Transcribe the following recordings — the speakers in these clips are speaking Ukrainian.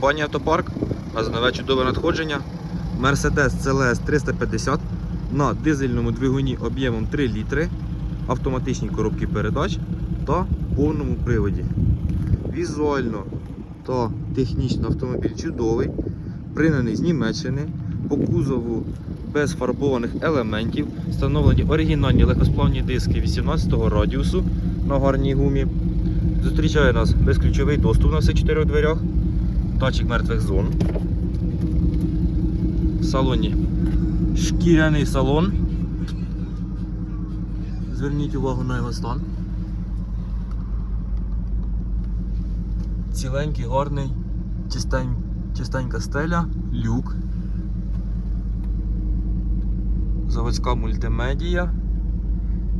компанія Автопарк. А за нове чудове надходження. Mercedes CLS 350 на дизельному двигуні об'ємом 3 літри, автоматичній коробці передач та повному приводі. Візуально та технічно автомобіль чудовий, пригнаний з Німеччини, по кузову без фарбованих елементів, встановлені оригінальні легкосплавні диски 18-го радіусу на гарній гумі. Зустрічає нас безключовий доступ на всіх чотирьох дверях, датчик мертвих зон. В салоні шкіряний салон. Зверніть увагу на його стан. Ціленький, гарний, чистень, чистенька стеля, люк. Заводська мультимедія,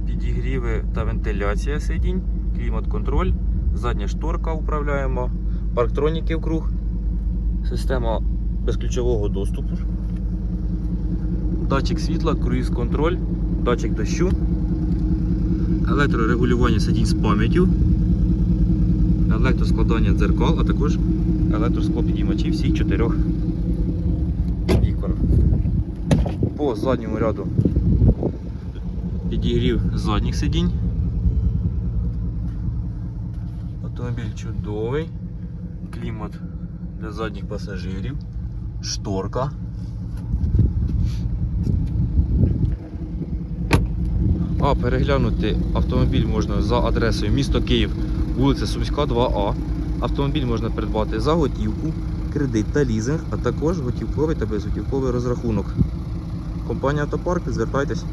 підігріви та вентиляція сидінь, клімат-контроль, задня шторка управляємо, парктроніки вкруг, система безключового доступу, датчик світла, круїз-контроль, датчик дощу, електрорегулювання сидінь з пам'яттю, електроскладання дзеркал, а також електросклопідіймачі всіх чотирьох вікон. По задньому ряду підігрів задніх сидінь. Автомобіль чудовий, клімат для задніх пасажирів, шторка. А переглянути автомобіль можна за адресою місто Київ, вулиця Сумська, 2А. Автомобіль можна придбати за готівку, кредит та лізинг, а також готівковий та безготівковий розрахунок. Компанія Автопарк, звертайтесь.